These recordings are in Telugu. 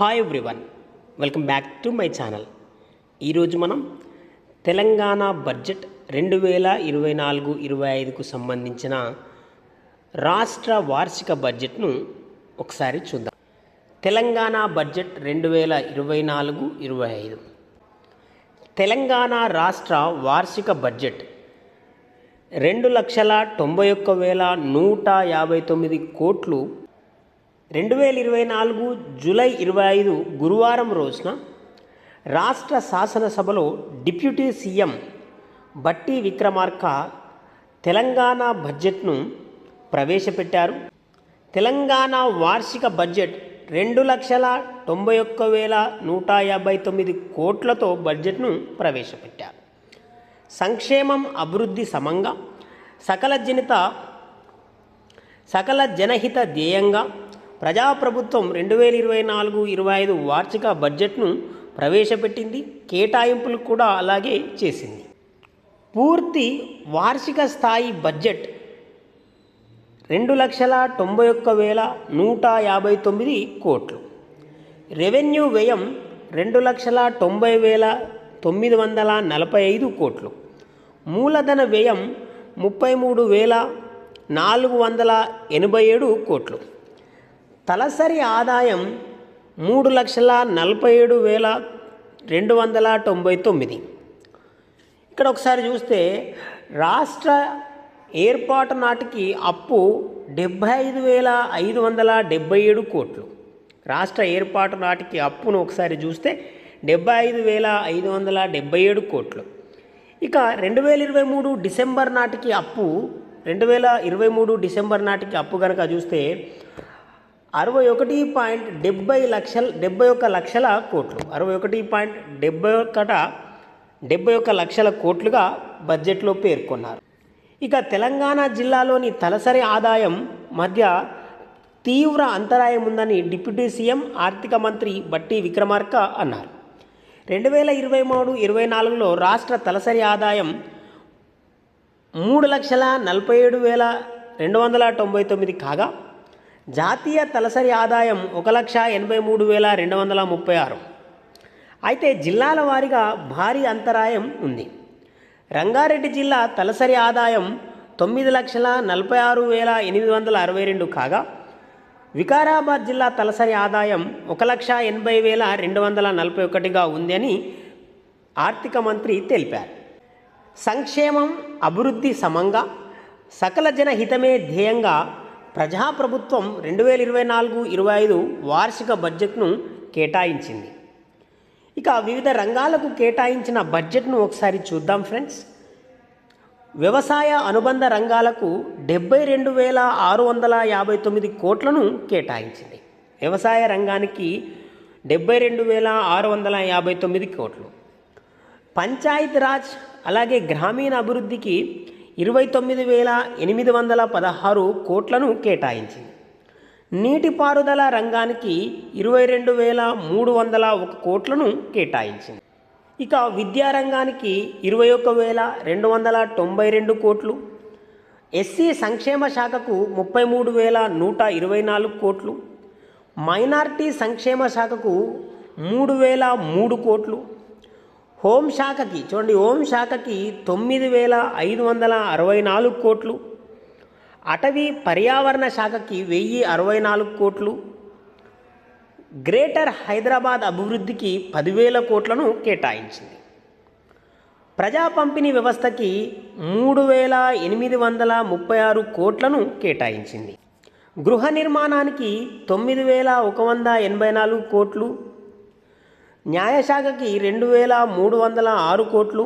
Hi everyone welcome back to my channel ఈరోజు మనం తెలంగాణ బడ్జెట్ రెండు వేల ఇరవై నాలుగు ఇరవై ఐదుకు సంబంధించిన రాష్ట్ర వార్షిక బడ్జెట్ను ఒకసారి చూద్దాం. తెలంగాణ బడ్జెట్ రెండు వేల ఇరవై నాలుగు ఇరవై ఐదు. తెలంగాణ రాష్ట్ర వార్షిక బడ్జెట్ రెండు లక్షల తొంభై ఒక్క వేల నూట యాభై తొమ్మిది కోట్లు రెండు వేల ఇరవై నాలుగు జూలై ఇరవై ఐదు గురువారం రోజున రాష్ట్ర శాసనసభలో డిప్యూటీ సీఎం బట్టి విక్రమార్క తెలంగాణ బడ్జెట్ను ప్రవేశపెట్టారు. తెలంగాణ వార్షిక బడ్జెట్ రెండు లక్షల తొంభై ఒక్క వేల నూట యాభై తొమ్మిది కోట్లతో బడ్జెట్ను ప్రవేశపెట్టారు. సంక్షేమం అభివృద్ధి సమంగా సకల జనిత సకల జనహిత ధ్యేయంగా ప్రజాప్రభుత్వం రెండు వేల ఇరవై నాలుగు ఇరవై ఐదు వార్షిక బడ్జెట్ను ప్రవేశపెట్టింది కేటాయింపులు కూడా అలాగే చేసింది. పూర్తి వార్షిక స్థాయి బడ్జెట్ రెండు లక్షల తొంభై ఒక్క వేల నూట యాభై తొమ్మిది కోట్లు. రెవెన్యూ వ్యయం రెండు లక్షల తొంభై వేల తొమ్మిది వందల నలభై ఐదు కోట్లు. మూలధన వ్యయం ముప్పై మూడు వేల నాలుగు వందల ఎనభై ఏడు కోట్లు. తలసరి ఆదాయం మూడు లక్షల నలభై ఏడు వేల రెండు వందల తొంభై తొమ్మిది. ఇక్కడ ఒకసారి చూస్తే రాష్ట్ర ఏర్పాటు నాటికి అప్పు డెబ్భై ఐదు వేల ఐదు వందల డెబ్భై ఏడు కోట్లు. రాష్ట్ర ఏర్పాటు నాటికి అప్పును ఒకసారి చూస్తే డెబ్బై ఐదు వేల ఐదు వందల డెబ్బై ఏడు కోట్లు. ఇక రెండు వేల ఇరవై మూడు డిసెంబర్ నాటికి అప్పు రెండు వేల ఇరవై మూడు డిసెంబర్ నాటికి అప్పు కనుక చూస్తే అరవై ఒకటి పాయింట్ డెబ్బై లక్షల డెబ్బై ఒక్క లక్షల కోట్లు. అరవై ఒకటి పాయింట్ డెబ్బై ఒక్కట డెబ్బై ఒక్క లక్షల కోట్లుగా బడ్జెట్లో పేర్కొన్నారు. ఇక తెలంగాణ జిల్లాలోని తలసరి ఆదాయం మధ్య తీవ్ర అంతరాయం ఉందని డిప్యూటీ సీఎం ఆర్థిక మంత్రి బట్టి విక్రమార్క అన్నారు. రెండు వేల ఇరవై మూడు ఇరవై నాలుగులో రాష్ట్ర తలసరి ఆదాయం మూడు లక్షల నలభై ఏడు వేల రెండు వందల తొంభై తొమ్మిది కాగా జాతీయ తలసరి ఆదాయం ఒక లక్ష ఎనభై మూడు వేల రెండు వందల ముప్పై ఆరు. అయితే జిల్లాల వారీగా భారీ అంతరాయం ఉంది. రంగారెడ్డి జిల్లా తలసరి ఆదాయం తొమ్మిది లక్షల నలభై ఆరు వేల ఎనిమిది వందల అరవై రెండు కాగా వికారాబాద్ జిల్లా తలసరి ఆదాయం ఒక లక్ష ఎనభై వేల రెండు వందల నలభై ఒకటిగా ఉంది అని ఆర్థిక మంత్రి తెలిపారు. సంక్షేమం అభివృద్ధి సమంగా సకల జన హితమే ధ్యేయంగా ప్రజాప్రభుత్వం రెండు వేల ఇరవై నాలుగు ఇరవై ఐదు వార్షిక బడ్జెట్ను కేటాయించింది. ఇక వివిధ రంగాలకు కేటాయించిన బడ్జెట్ను ఒకసారి చూద్దాం ఫ్రెండ్స్. వ్యవసాయ అనుబంధ రంగాలకు డెబ్బై రెండు వేల ఆరు వందల యాభై తొమ్మిది కోట్లను కేటాయించింది. వ్యవసాయ రంగానికి డెబ్బై రెండు వేల ఆరు వందల యాభై తొమ్మిది కోట్లు. పంచాయతీరాజ్ అలాగే గ్రామీణ అభివృద్ధికి ఇరవై తొమ్మిది వేల ఎనిమిది వందల పదహారు కోట్లను కేటాయించింది. నీటిపారుదల రంగానికి ఇరవై రెండు వేల మూడు వందల ఒక కోట్లను కేటాయించింది. ఇక విద్యారంగానికి ఇరవై ఒక్క వేల రెండు వందల తొంభై రెండు కోట్లు ఎస్సీ సంక్షేమ శాఖకు ముప్పై మూడు వేల నూట ఇరవై నాలుగు కోట్లు మైనార్టీ సంక్షేమ శాఖకు మూడు వేల మూడు కోట్లు హోం శాఖకి చూడండి హోంశాఖకి తొమ్మిది వేల ఐదు వందల అరవై నాలుగు కోట్లు అటవీ పర్యావరణ శాఖకి వెయ్యి అరవై నాలుగు కోట్లు గ్రేటర్ హైదరాబాద్ అభివృద్ధికి పదివేల కోట్లను కేటాయించింది. ప్రజా పంపిణీ వ్యవస్థకి మూడు వేల ఎనిమిది వందల ముప్పై ఆరు కోట్లను కేటాయించింది. గృహ నిర్మాణానికి తొమ్మిది వేల ఒక వంద ఎనభై నాలుగు కోట్లు న్యాయశాఖకి రెండు వేల మూడు వందల ఆరు కోట్లు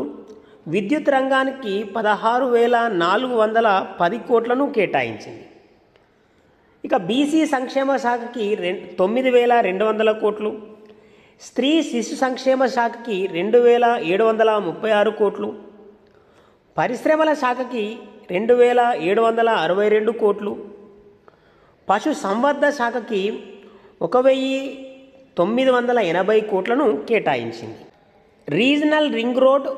విద్యుత్ రంగానికి పదహారు వేల నాలుగు వందల పది కోట్లను కేటాయించింది. ఇక బీసీ సంక్షేమ శాఖకి రెం తొమ్మిది వేల రెండు వందల కోట్లు స్త్రీ శిశు సంక్షేమ శాఖకి రెండు వేల ఏడు వందల ముప్పై ఆరు కోట్లు పరిశ్రమల శాఖకి రెండు వేల ఏడు వందల అరవై రెండు కోట్లు పశు సంవర్ధ శాఖకి ఒక వెయ్యి తొమ్మిది వందల ఎనభై కోట్లను కేటాయించింది. Regional ring road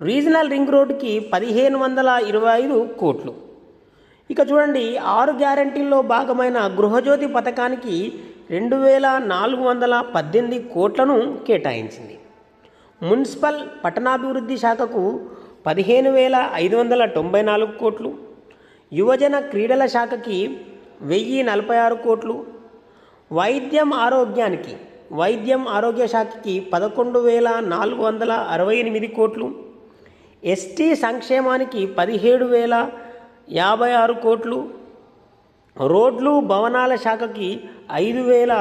regional ring రోడ్కి పదిహేను వందల ఇరవై ఐదు కోట్లు. ఇక చూడండి ఆరు గ్యారంటీల్లో భాగమైన గృహజ్యోతి పథకానికి రెండు వేల నాలుగు వందల పద్దెనిమిది కోట్లను కేటాయించింది. మున్సిపల్ పట్టణాభివృద్ధి శాఖకు పదిహేను వేల ఐదు వందల తొంభై నాలుగు కోట్లు. యువజన క్రీడల శాఖకి వెయ్యి నలభై ఆరు కోట్లు. వైద్యం ఆరోగ్యానికి వైద్యం ఆరోగ్య శాఖకి పదకొండు వేల నాలుగు వందల అరవై ఎనిమిది కోట్లు ఎస్టీ సంక్షేమానికి పదిహేడు వేల యాభై ఆరు కోట్లు రోడ్లు భవనాల శాఖకి ఐదు వేల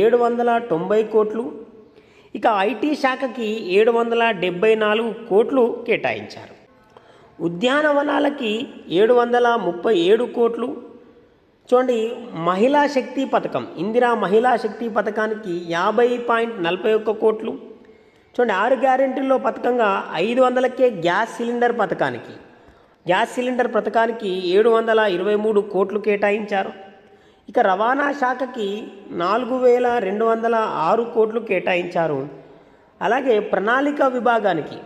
ఏడు వందల తొంభై కోట్లు ఇక ఐటీ శాఖకి ఏడు వందల డెబ్బై నాలుగు కోట్లు కేటాయించారు. ఉద్యానవనాలకి ఏడు వందల ముప్పై ఏడు కోట్లు చూడండి మహిళా శక్తి పథకం. ఇందిరా మహిళా శక్తి పథకానికి యాభై పాయింట్ నలభై ఒక్క కోట్లు. చూడండి ఆరు గ్యారెంటీల్లో పథకంగా ఐదు వందలకే గ్యాస్ సిలిండర్ పథకానికి. గ్యాస్ సిలిండర్ పథకానికి ఏడు వందల ఇరవై మూడు కోట్లు కేటాయించారు. ఇక రవాణా శాఖకి నాలుగు వేల రెండు వందల ఆరు కోట్లు కేటాయించారు. అలాగే ప్రణాళిక విభాగానికి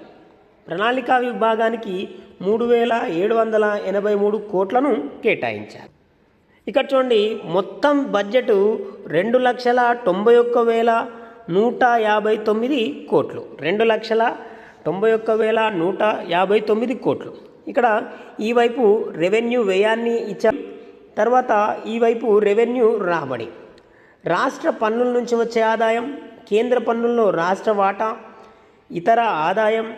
ప్రణాళిక విభాగానికి మూడు వేల ఏడు వందల ఎనభై మూడు కోట్లను కేటాయించారు. ఇక్కడ చూడండి మొత్తం బడ్జెట్ రెండు లక్షల తొంభై ఒక్క వేల నూట యాభై తొమ్మిది కోట్లు. రెండు లక్షల తొంభై ఒక్క వేల నూట యాభై తొమ్మిది కోట్లు. ఇక్కడ ఈ వైపు రెవెన్యూ వ్యయాన్ని ఇచ్చారు తర్వాత ఈ వైపు రెవెన్యూ రాబడి. రాష్ట్ర పన్నుల నుంచి వచ్చే ఆదాయం కేంద్ర పన్నుల్లో రాష్ట్ర వాటా ఇతర ఆదాయం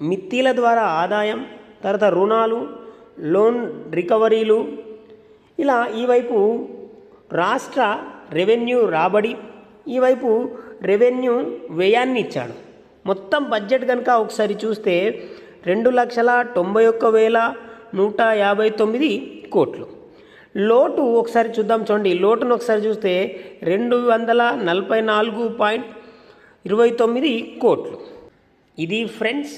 మిత్తిల ద్వారా ఆదాయం తర్వాత రుణాలు లోన్ రికవరీలు ఇలా ఈ వైపు రాష్ట్ర రెవెన్యూ రాబడి ఈ వైపు రెవెన్యూ వ్యయాన్ని ఇచ్చాడు. మొత్తం బడ్జెట్ కనుక ఒకసారి చూస్తే రెండు లక్షల తొంభై ఒక్క వేల నూట యాభై తొమ్మిది కోట్లు. లోటు ఒకసారి చూద్దాం చూడండి. లోటును ఒకసారి చూస్తే రెండు వందల నలభై నాలుగు పాయింట్ ఇరవై తొమ్మిది కోట్లు. ఇది ఫ్రెండ్స్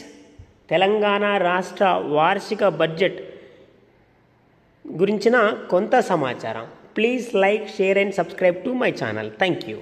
తెలంగాణ రాష్ట్ర వార్షిక బడ్జెట్ గురించిన కొంత సమాచారం. Please like share and subscribe to my channel thank you